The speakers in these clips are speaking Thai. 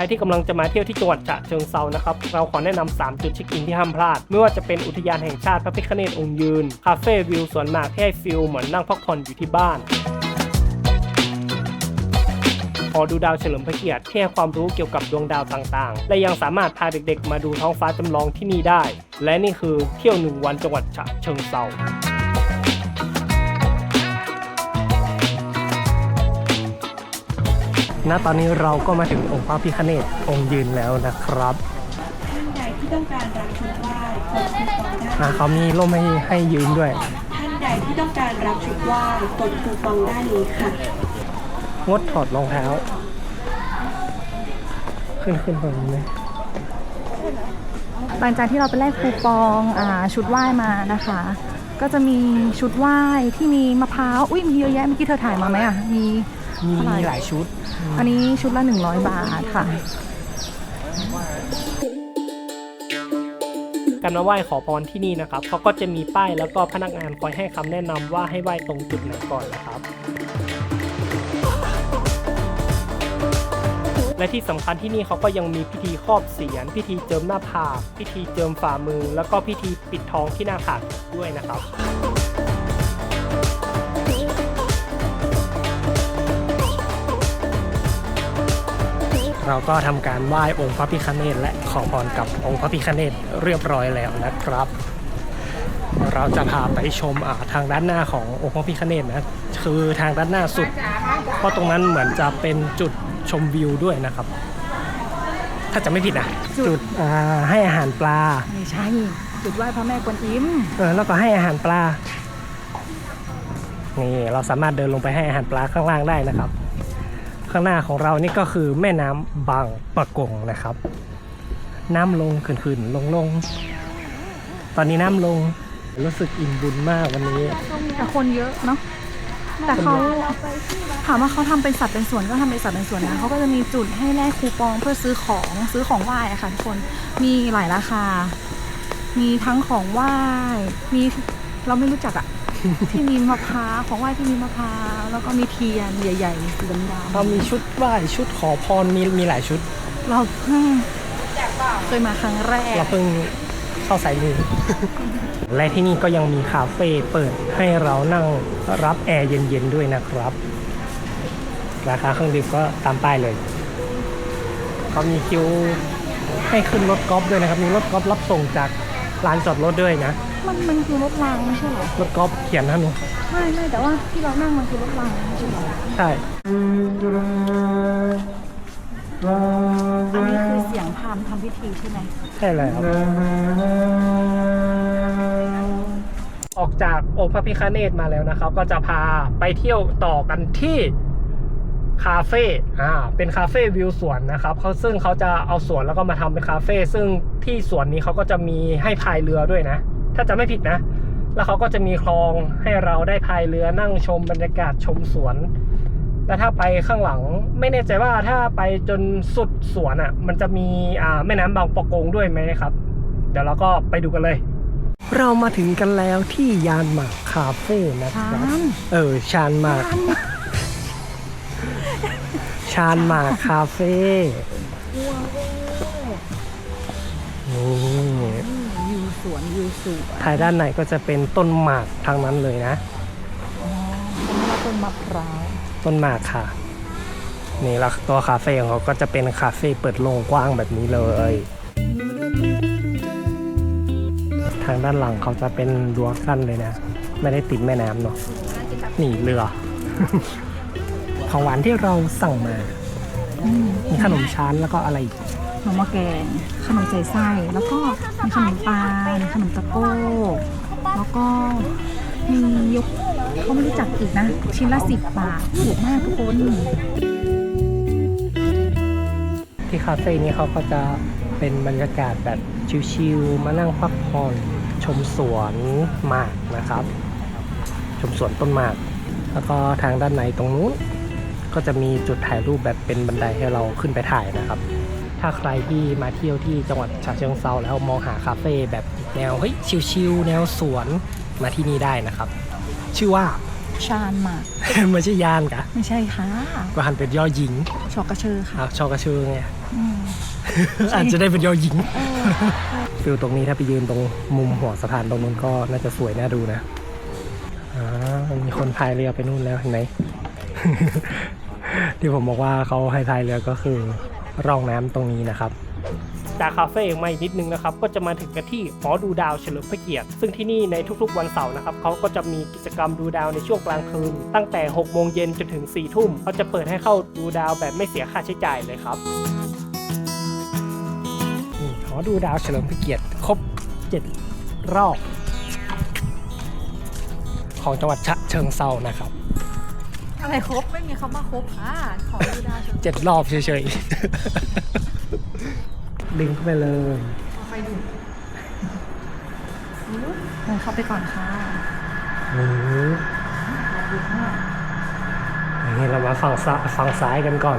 รที่กำลังจะมาเที่ยวที่จังหวัดฉะเชิงเซานะครับ เราขอแนะนำ3จุดเช็คอินที่ห้ามพลาด ไม่ว่าจะเป็นอุทยานแห่งชาติพระพิฆเนศองค์ยืน คาเฟ่วิวสวนหมากที่ให้ฟิลเหมือนนั่งพักผ่อนอยู่ที่บ้านขอดูดาวเฉลิมพระเกียรติที่ให้ความรู้เกี่ยวกับดวงดาวต่างๆ และยังสามารถพาเด็กๆ มาดูท้องฟ้าจำลองที่นี่ได้ และนี่คือเที่ยวหนึ่งวันจังหวัดฉะเชิงเซา ณตอนนี้เราก็มาถึงองค์พระพิฆเนศองค์ยืนแล้วนะครับท่านใดที่ต้องการรับชุดไหว้กดคูปองได้อ่าเขามีร่มให้ให้ยืนด้วย ท่านใดที่ต้องการรับชุดไหว้กดคูปองด้านนี้ค่ะ งดถอดรองเท้า ขึ้นขึ้นตรงนี้เลยหลังจากที่เราไปแลกคูปองอาชุดไหว้มานะคะ ก็จะมีชุดไหว้ที่มีมะพร้าว อุ้ยมีเยอะแยะเมื่อกี้เธอถ่ายมาไหมอะ มี มีเท่าไหร่มีหลายชุด อันนี้ชุดละ 100 บาทค่ะ การมาไหว้ขอพรที่นี่นะครับเขาก็จะมีป้ายแล้วก็พนักงานคอยให้คำแนะนำว่าให้ไหว้ตรงจุดไหนก่อนนะครับ และที่สำคัญที่นี่เขาก็ยังมีพิธีครอบเสียรพิธีเจิมหน้าผาก พิธีเจิมฝ่ามือ แล้วก็พิธีปิดทองที่หน้าผากด้วยนะครับ เราก็ทำการไหว้องค์พระพิฆเนศและขอพรกับองค์พระพิฆเนศเรียบร้อยแล้วนะครับ เราจะพาไปชมอ่าทางด้านหน้าขององค์พระพิฆเนศนะคือทางด้านหน้าสุด เพราะตรงนั้นเหมือนจะเป็นจุดชมวิวด้วยนะครับ ถ้าจะไม่ผิดนะจุดจุดอ่าให้อาหารปลาไม่ใช่จุดไหว้พระแม่กวนอิมเออแล้วก็ให้อาหารปลานี่เราสามารถเดินลงไปให้อาหารปลาข้างล่างได้นะครับ ข้างหน้าของเรานี่ก็คือแม่น้ำบางปะกงนะครับ น้ำลงขึ้นๆลงลงๆตอนนี้น้ำลงรู้สึกอิ่มบุญมากวันนี้แต่คนเยอะเนาะแต่เขาถามว่าเขาทำเป็นสัตว์เป็นส่วนก็ทำเป็นสัตว์เป็นส่วนนะเขาก็จะมีจุดให้แลกคูปองเพื่อซื้อของซื้อของไหว้อะค่ะทุกคนมีหลายราคา มีทั้งของไหว้มีเราไม่รู้จักอะ ที่มีมะพร้าวของไหว้ที่มีมะพร้าวแล้วก็มีเทียนใหญ่ๆสีดำเรามีชุดไหว้ชุดขอพรมีมีหลายชุดๆเราเพิ่งเคยมาครั้งแรก เราเพิ่งเข้าสายมือและที่นี่ก็ยังมีคาเฟ่เปิดให้เรานั่งรับแอร์เย็นๆด้วยนะครับ ราคาเครื่องดื่มก็ตามป้ายเลยเขามีคิวให้ขึ้นรถกอล์ฟด้วยนะครับ มีรถกอล์ฟรับส่งจากลานจอดรถด้วยนะ มันมันคือรถรางไม่ใช่เหรอ รถกอล์ฟเขียนนะหนู ไม่ไม่แต่ว่าที่เรานั่งมันคือรถรางไม่ใช่เหรอ ใช่ อันนี้คือเสียงพราหมณ์ทำพิธีใช่ไหมใช่แล้ว ออกจากองค์พระพิฆเนศมาแล้วนะครับ ก็จะพาไปเที่ยวต่อกันที่คาเฟ่ อ่า เป็นคาเฟ่วิวสวนนะครับเขาซึ่งเขาจะเอาสวนแล้วก็มาทำเป็นคาเฟ่ ซึ่งที่สวนนี้เขาก็จะมีให้พายเรือด้วยนะ ถ้าจะไม่ผิดนะ แล้วเขาก็จะมีคลองให้เราได้พายเรือนั่งชมบรรยากาศชมสวน แล้วถ้าไปข้างหลังไม่แน่ใจว่าถ้าไปจนสุดสวนอะ มันจะมีอ่าแม่น้ำบางปะกงด้วยไหมครับ เดี๋ยวเราก็ไปดูกันเลย เรามาถึงกันแล้วที่ยานหมากคาเฟ่นะครับ เออชานหมากชานหมากคาเฟ่นี่วิว สวนวิวสวนภายด้านในก็จะเป็นต้นหมากทางนั้นเลยนะเขาเรียกว่าต้นมะพร้าว ต้นหมากค่ะ นี่แล้วตัวคาเฟ่ของเขาก็จะเป็นคาเฟ่เปิดโล่งกว้างแบบนี้เลย ทางด้านหลังเขาจะเป็นรั้วกั้นเลยนะ ไม่ได้ติดแม่น้ำเนาะนี่เรือ ของหวานที่เราสั่งมา มีขนมชั้นแล้วก็อะไรอีก ขนมหม้อแกงขนมใส่ไส้ แล้วก็มีขนมปลาขนมตะโก้ แล้วก็มียกเขาไม่รู้จักอีกนะ ชิ้นละสิบบาทถูกมากทุกคน ที่คาเฟ่นี้เขาก็จะเป็นบรรยากาศแบบชิลๆมานั่งพักผ่อนชมสวนหมากนะครับ ชมสวนต้นหมาก แล้วก็ทางด้านในตรงนู้นก็จะมีจุดถ่ายรูปแบบเป็นบันไดให้เราขึ้นไปถ่ายนะครับ ถ้าใครที่มาเที่ยวที่จังหวัดฉะเชิงเซาแล้วมองหาคาเฟ่แบบแนวเฮ้ยชิลๆแนวสวนมาที่นี่ได้นะครับ ชื่อว่าชานหมากไม่ใช่ยานกะไม่ใช่ค่ะก็หันเป็นยอหญิง ชอกกระเชอค่ะอะชอกระชื่อไงอืมอาจจะได้เป็นยอหญิงฟิลตรงนี้ถ้าไปยืนตรงมุมหัวสะพานตรงนู้นก็น่าจะสวยน่าดูนะอ่ามีคนพายเรือไปนู่นแล้วเห็นไหมที่ผมบอกว่าเขาให้พายเรือก็คือ ร่องน้ำตรงนี้นะครับ จากคาเฟ่มาอีกนิดนึงนะครับ ก็จะมาถึงกันที่หอดูดาวเฉลิมพระเกียรติ ซึ่งที่นี่ในทุกๆวันเสาร์นะครับเขาก็จะมีกิจกรรมดูดาวในช่วงกลางคืน ตั้งแต่6โมงเย็นจนถึง4ทุ่มเขาจะเปิดให้เข้าดูดาวแบบไม่เสียค่าใช้จ่ายเลยครับนี่หอดูดาวเฉลิมพระเกียรติครบ 7 รอบ ของจังหวัดฉะเชิงเซานะครับ อะไรครบไม่มีคำว่าครบค่ะขอดูดาวชมเจ็ดรอบเฉยๆ ดึงเข้าไปเลยไฟดูดเดินเข้าไปก่อนค่ะโอ้โหอย่างนี้เรามาฝั่งซ้ายฝั่งซ้ายกันก่อน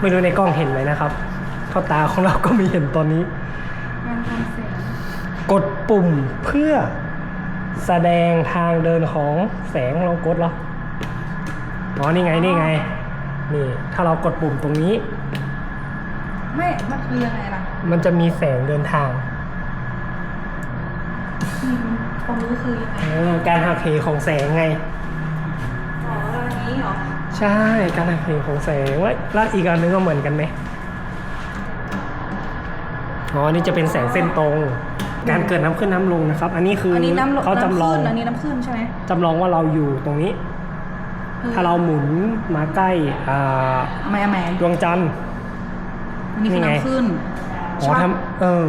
ไม่รู้ในกล้องเห็นไหมนะครับเท่าตาของเราก็ไม่เห็นตอนนี้ งานทำเสียงกดปุ่มเพื่อ แสดงทางเดินของแสงลองกดเหรออ๋อนี่ไงนี่ไง นี่ ถ้าเรากดปุ่มตรงนี้ ไม่ มันคือยังไงล่ะ มันจะมีแสงเดินทางอืมความรู้คือยังไงเออการหักเหของแสงไง อ๋ออันนี้เหรอ ใช่ การหักเหของแสงว่าแล้วอีกอันนึงก็เหมือนกันไหมอ๋ออันนี่จะเป็นแสงเส้นตรง การเกิดน้ำขึ้นน้ำลงนะครับ อันนี้คืออัอนนี้น้ำลงเขาจำลองน้ำขึ้นอันนี้น้ำขึ้นใช่ไหมจำลองว่าเราอยู่ตรงนี้ ถ้าเราหมุนมาใกล้อ่าแม่แม่ดวงจันทร์ อันนี้คือนี่ไง น้ำขึ้นอ๋อใช่ปะทำเออ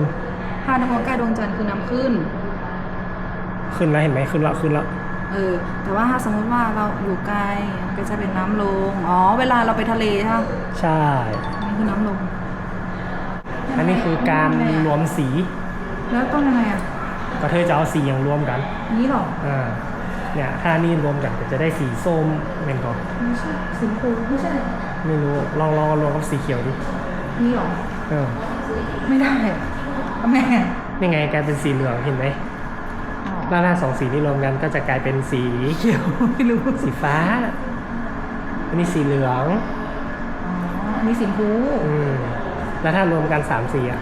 ถ้าดวงใกล้ดวงจันทร์คือน้ำขึ้น ขึ้นแล้วเห็นไหมขึ้นแล้วขึ้นแล้ว เออ แต่ว่าถ้าสมมติว่าเราอยู่ไกลก็จะเป็นน้ำลง อ๋อ เวลาเราไปทะเลใช่ปะใช่ อันนี้คือน้ำลงอันนี้คือการรวมสี แล้วต้องยังไงอะก็เธอจะเอาสีอย่างรวมกัน นี้เหรอ อ่า เนี่ยถ้านี่รวมกันก็จะได้สีส้มเป็นก่อนไม่ใช่สีชมพูไม่ใช่ ไม่รู้ลองลองรวมกับสีเขียวดินี่เหรอ เออ ไม่ได้อะแม่นี่ไงกลายเป็นสีเหลืองเห็นไหมอ๋อแล้วถ้าสองสีนี้รวมกันก็จะกลายเป็นสีเขียวไม่รู้สีฟ้า อันนี้สีเหลือง อ๋อ อันนี้สีชมพู อืม แล้วถ้ารวมกันสามสีอะ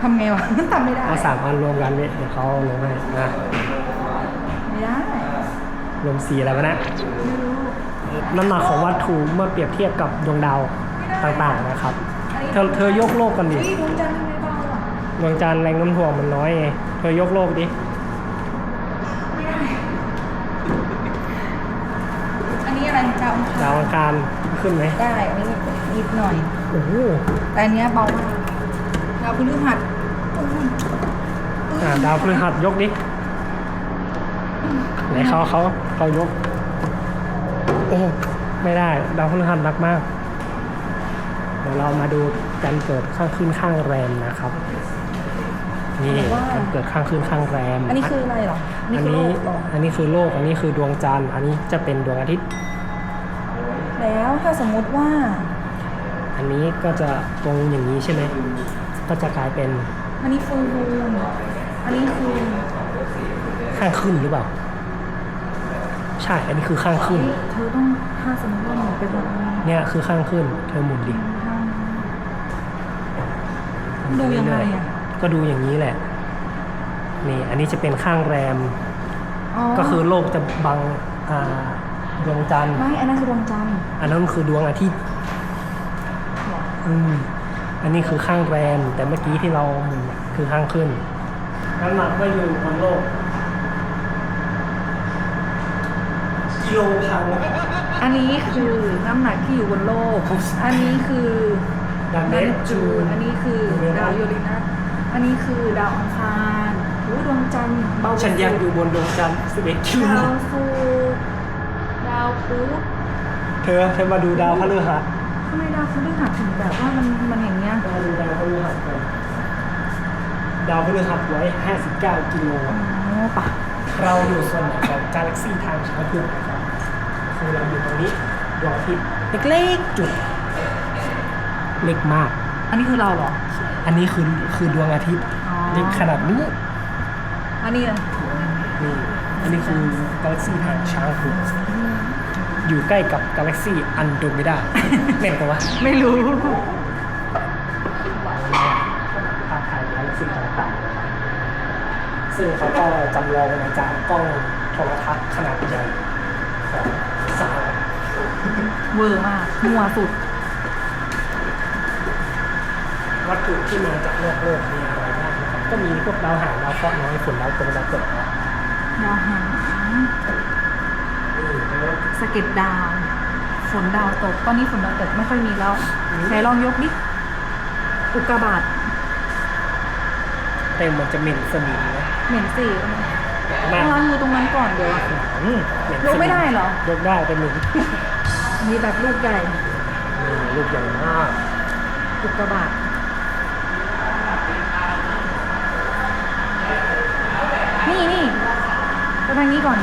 ทำไงวะทำไม่ได้เอาสามอันรวมกันเนี่ยเดี๋ยวเขาลงให้อะไม่ได้รวมสีอะไรวะนะไม่รู้น้ำหนักของวัตถุเมื่อเปรียบเทียบกับดวงดาวต่างๆนะครับ เธอเธอยกโลกกันดิเฮ้ยดวงจันทร์ทำไมเบาอะดวงจันทร์แรงโน้ำถ่วงมันน้อยไงเธอยกโลกดิไม่ได้อันนี้อะไรดาวอังคารดาวอังคารขึ้นไหมได้อันนี้นิดหน่อยโอ้โหแต่อันเนี้ยเบามากดาวพฤหัสอุ้ย อ่าดาวพฤหัสยกดิไหนเขาเขาเขายก โอ้ไม่ได้ ดาวพฤหัสหนักมาก เดี๋ยวเรามาดูการเกิดข้างขึ้นข้างแรมนะครับ นี่การเกิดข้างขึ้นข้างแรม อันนี้คืออะไรเหรอ อันอันี้นคือโลนี้กเหรออันนี้คือโลก อันนี้คือดวงจันทร์ อันนี้จะเป็นดวงอาทิตย์ แล้วถ้าสมมุติว่า อันนี้ก็จะตรงอย่างนี้ใช่ไหม ก็จะกลายเป็น อันนี้ฟูมูน อันนี้คือข้างขึ้นหรือเปล่า ใช่ อันนี้คือข้างขึ้น เธอต้องถ้าสมมติว่าหนูเป็นคนนี้เนี่ยคือข้างขึ้น เธอหมุนดิดูยังไงอะ ก็ดูอย่างนี้แหละ นี่ อันนี้จะเป็นข้างแรมอ๋อก็คือโลกจะบังอ่าดวงจันทร์ ไม่ อันนั้นคือดวงจันทร์ อันนั้นคือดวงอาทิตย์อืมอันนี้คือข้างแรม แต่เมื่อกี้ที่เราหมุนคือข้างขึ้น น้ำหนักก็อยู่บนโลก กิโลพันอันนี้คือน้ำหนักที่อยู่บนโลก อันนี้คือดังเนเนปปจูจูนนอันนี้คือดาวยูเรนัสอันนี้คือดาวอังคารโอ้ยดวงจันทร์เบาฉันยังอยู่บนดวงจันทร์11กิโลดาวศุกร์ดาวพุธเธอเธอมาดูดาวพฤหัสทำไมดาวพฤหัสถึงแบบว่ามันมันอย่างเงี้ย มาดูดาวพฤหัสกัน ดาวพฤหัสไว้59 กิโลอ๋อปะเราอยู่ส่วนไหนของกาแล็กซี่ทางช้างเผือกนะครับคือเราอยู่ตรงนี้ดวงอาทิตย์เล็กๆจุดเล็กมากอันนี้คือเราเหรอ อันนี้คือคือดวงอาทิตย์อ๋อ เล็กขนาดนี้อันนี้ล่ะอนี่อันนี้คือกาแล็กซี่หางช้างคุณอยู่ใกล้กับกาแล็กซี่อันโดมิดาเม่นปะวะไม่รู้าพถ่ายกาแล็กซี่ต่างๆนะครับซึ่งเขาก็จำลองมาจากกล้องโทรทัศน์ขนาดใหญ่ของสหรัฐเวอร์มากมัวสุด วัตถุที่มาจากโลกโลกมีอะไรบ้างนะครับก็มีพวกดาวหางดาวเคราะห์น้อยฝุ่นดาวตรงดาวเกิดนะดาวหางนี่แล้วสะเก็ดดาว ฝนดาวตก ตอนนี้ฝนดาวตกไม่ค่อยมีแล้วไหนลองยกดิ อุกกาบาต เต็มมันจะเหม็นสนิมนะเหม็นสิมาต้องล้างมือตรงนั้นก่อนเดี๋ยวอืมเหม็นสยนิกไม่ได้เหรอ ยกได้แต่เหม็นมีแบบลูกใหญ่นี่ลูกใหญ่มากอุกกาบาตนี่นี่ไปทางนี้ก่อน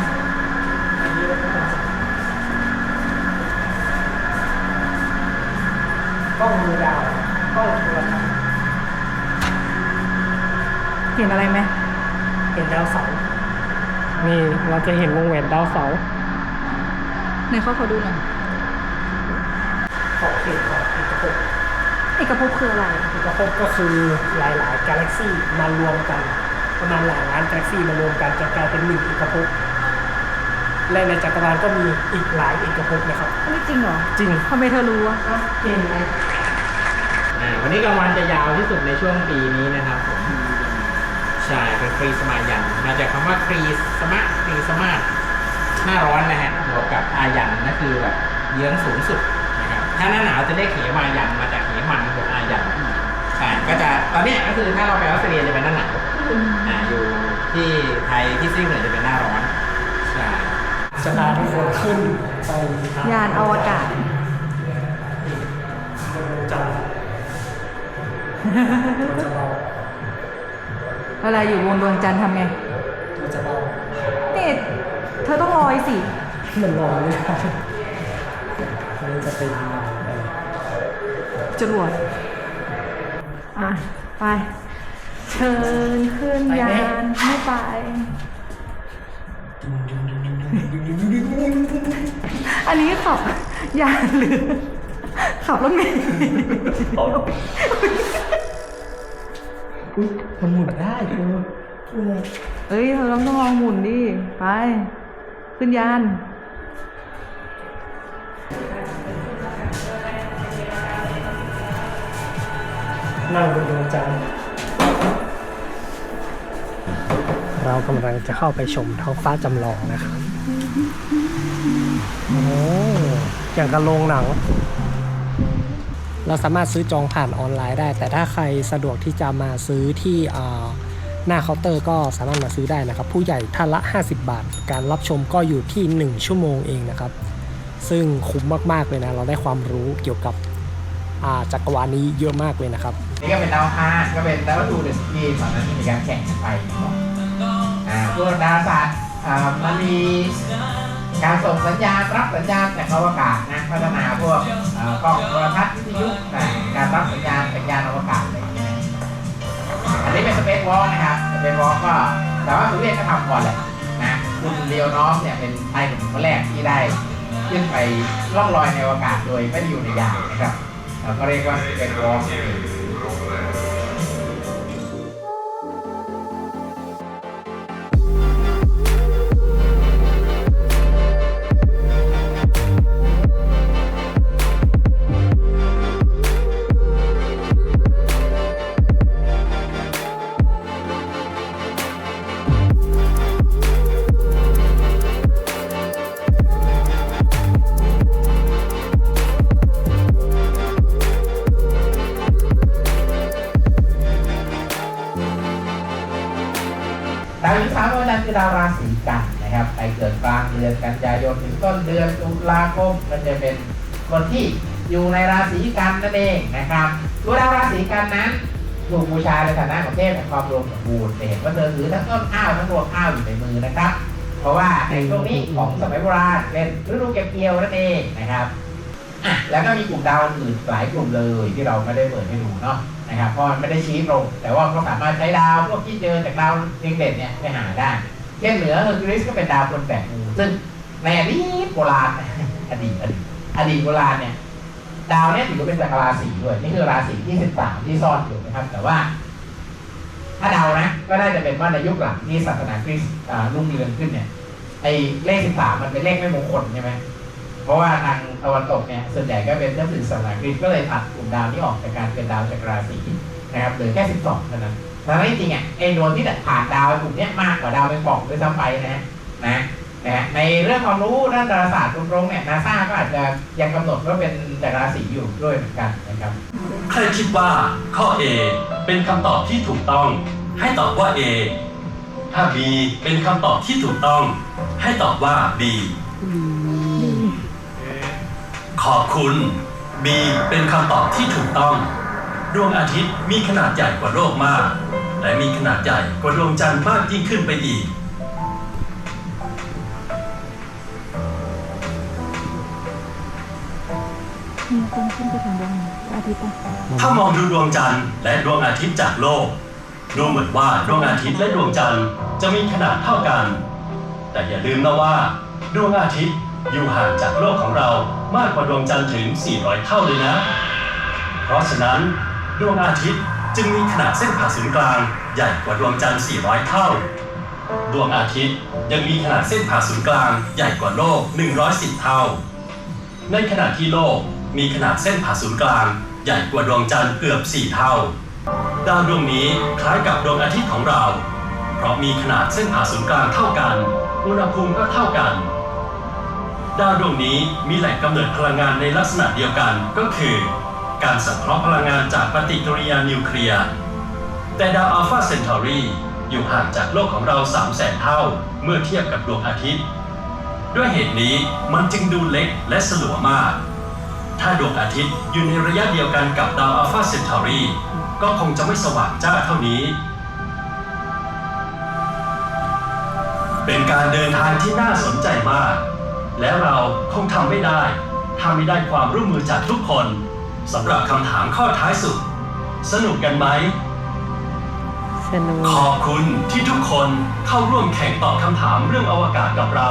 กล้องมือดาวกล้องโทรทัศน์ เห็นอะไรไหมเห็นดาวเสาร์นี่เราจะเห็นวงแหวนดาวเสาร์ในเขาขอดูหน่อยขอบเขตของเอกภพเอกภพคืออะไร เอกภพก็คือหลายๆกาแล็กซี่มารวมกัน ประมาณหลายล้านกาแล็กซี่มารวมกันจะกลายเป็นหนึ่งเอกภพและในจักรวาลก็มีอีกหลายเอกภพนะครับอันนี้จริงเหรอจริงทำไมเธอรู้อะเก่งไหม อ่าวันนี้กลางวันจะยาวที่สุดในช่วงปีนี้นะครับผม ใช่เป็นครีสมายันมาจากคำว่าครีสมะครีสมาหน้าร้อนนะฮะบวกกับอายันนั่นคือแบบเยื้องสูงสุดนะครับถ้าหน้าหนาวจะเรียกเหมายันมาจากเหมันบวกอายันใช่ก็จะตอนเนี้ยก็คือถ้าเราไปออสเตรเลียจะเป็นหน้าหนาวอ่าอยู่ที่ไทยที่ซีกเหนือจะเป็นหน้าร้อนใช่จะพาทุกคนขึ้นไปยานอวกาศจันทร์มันจะเบา เวลาอยู่บนดวงจันทร์ทำไงมันจะเบานี่เธอต้องลอยสิมันลอยไม่ได้อันนี้จะเป็นอะไรจรวดอะ ไป เชิญขึ้นยานไม่ไป อันนี้ขับยานหรือขับรถเมล์ อุ๊ยมันหมุนได้เออเออเอ้ยเธอต้องลองหมุนดิ ไป ขึ้นยาน นั่งบนดวงจันทร์เรากำลังจะเข้าไปชมท้องฟ้าจำลองนะครับ โอ้ อย่างกับโรงหนัง เราสามารถซื้อจองผ่านออนไลน์ได้ แต่ถ้าใครสะดวกที่จะมาซื้อที่หน้าเคาน์เตอร์ก็สามารถมาซื้อได้นะครับ ผู้ใหญ่ท่านละ 50 บาท การรับชมก็อยู่ที่ 1 ชั่วโมงเองนะครับ ซึ่งคุ้มมาก ๆ เลยนะ เราได้ความรู้เกี่ยวกับจักรวาลนี้เยอะมากเลยนะครับ นี่ก็เป็นดาวอังคาก็เป็นดาววัตถุเด่นที่ตอนนั้นมีการแข่งกันไปอ่าพวกดาราศาสตร์อ่ามันมี การส่งสัญญาณรับสัญญาณจากอวกาศนะพัฒนาพวกกล้องโทรทัศน์วิทยุอ่การรับสัญญาณจากยานอวกาศอะไรอย่างเงี้ยอันนี้เป็นสเปซวอลนะครับสเปซวอลก็แต่ว่าสุเวียตก็ทำก่อนแหละนะคุณเลียวนอฟเนี่ยเป็นชายหนุ่มคนแรกที่ได้ขึ้นไปล่องลอยในอวกาศโดยไม่อยู่ในยานนะครับเราก็เรียกว่าสเปซวอล ยนถึงต้นเดือนตุลาคมก็จะเป็นคนที่อยู่ในราศีกันนั่นเองนะครับตัวดาวราศีกันนั้นถูกบูชาในฐานะของเทพแห่งความรวมสมบูรณ์เห็นว่าเธอถือทั้งต้นข้าวทั้งรวงข้าวอยู่ในมือนะครับ เพราะว่าในช่วงนี้ของสมัยโบราณเป็นฤดูเก็บเกี่ยวนั่นเองนะครับอะแล้วก็มีกลุ่มดาวอื่นหลายกลุ่มเลยที่เราไม่ได้เปิดให้ดูเนาะนะครับเพราะมันไม่ได้ชี้ตรง แต่ว่าเขาสามารถใช้ดาวพวกที่เจอจากดาวเรียงเด่นเนี่ยไปหาได้เช่นเหนือเฮอร์คิวลิสก็เป็นดาวคนแปดงูซึ่ง ในอดีตโบราณอดีตอดีตอดีตโบราณเนี่ยดาวเนี่ยถือว่าเป็นจักรราศีด้วยนี่คือราศีที่สิบสามที่ซ่อนอยู่นะครับ แต่ว่า ถ้าเดานะ ก็น่าจะเป็นว่าในยุคหลังที่ศาสนาคริสต์รุ่งเรืองขึ้นเนี่ยไอ้เลขสิบสามมันเป็นเลขไม่มงคลใช่ไหมเพราะว่าทางตะวันตกเนี่ยส่วนใหญ่ก็เป็นเจ้าสื่อศาสนาคริสต์ก็เลยตัดกลุ่มดาวนี้ออกจากการเป็นดาวจักรราศีนะครับเหลือแค่สิบสองเท่านั้นแต่ที่จริงอะไอ้ดวงที่ผ่านดาวกลุ่มนี้มากกว่าดาวเป็นปล่องด้วยซ้ำไปนะนะ นะฮะในเรื่องความรู้ด้านดาราศาสตร์ตรงๆเนี่ยนาซาก็อาจจะยังกำหนดว่าเป็นจักรราศีอยู่ด้วยเหมือนกันนะครับ ใครคิดว่าข้อ A เป็นคำตอบที่ถูกต้อง ให้ตอบว่า A ถ้า B เป็นคำตอบที่ถูกต้อง ให้ตอบว่า B ขอบคุณ B เป็นคำตอบที่ถูกต้อง ดวงอาทิตย์มีขนาดใหญ่กว่าโลกมาก และมีขนาดใหญ่กว่าดวงจันทร์มากยิ่งขึ้นไปอีก ทิตย์ปะถ้ามองดูดวงจันทร์และดวงอาทิตย์จากโลก ดูเหมือนว่าดวงอาทิตย์และดวงจันทร์จะมีขนาดเท่ากัน แต่อย่าลืมนะว่า ดวงอาทิตย์อยู่ห่างจากโลกของเรามากกว่าดวงจันทร์ถึง 400 เท่าเลยนะ เพราะฉะนั้น ดวงอาทิตย์จึงมีขนาดเส้นผ่าศูนย์กลางใหญ่กว่าดวงจันทร์ 400 เท่า ดวงอาทิตย์ยังมีขนาดเส้นผ่าศูนย์กลางใหญ่กว่าโลก 110 เท่า ในขณะที่โลกมีขนาดเส้นผ่าศูนย์กลาง ใหญ่กว่าดวงจันทร์เกือบ 4 เท่า ดาวดวงนี้คล้ายกับดวงอาทิตย์ของเรา เพราะมีขนาดเส้นผ่าศูนย์กลางเท่ากัน อุณหภูมิก็เท่ากัน ดาวดวงนี้มีแหล่งกำเนิดพลังงานในลักษณะเดียวกันก็คือ การสังเคราะห์พลังงานจากปฏิกิริยานิวเคลียร์ แต่ดาวอัลฟาเซนทอรีอยู่ห่างจากโลกของเรา 3 0 0แสนเท่า เมื่อเทียบกับดวงอาทิตย์ ด้วยเหตุนี้มันจึงดูเล็กและสลัวมาก ถ้าดวงอาทิตย์อยู่ในระยะเดียวกันกับดาวอัลฟาเซนทอรีก็คงจะไม่สว่างจ้าเท่านี้ เป็นการเดินทางที่น่าสนใจมาก และเราคงทำไม่ได้ถ้าไม่ได้ความร่วมมือจากทุกคนสำหรับคำถามข้อท้ายสุด สนุกกันไหมสนุกขอบคุณที่ทุกคนเข้าร่วมแข่งตอบคำถามเรื่องอวกาศกับเรา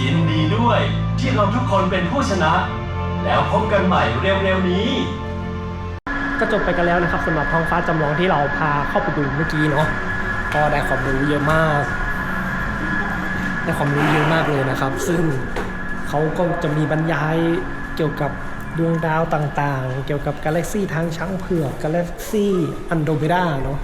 ยินดีด้วยที่เราทุกคนเป็นผู้ชนะ แล้วพบกันใหม่เร็วๆนี้ ก็จบไปกันแล้วนะครับสำหรับท้องฟ้าจำลองที่เราพาเข้าไปดูเมื่อกี้เนาะก็ได้ความรู้เยอะมากได้ความรู้เยอะมากเลยนะครับ ซึ่งเขาก็จะมีบรรยายเกี่ยวกับดวงดาวต่างๆ เกี่ยวกับกาแล็กซี่ทางช้างเผือกกาแล็กซี่อันโดเมดาเนาะ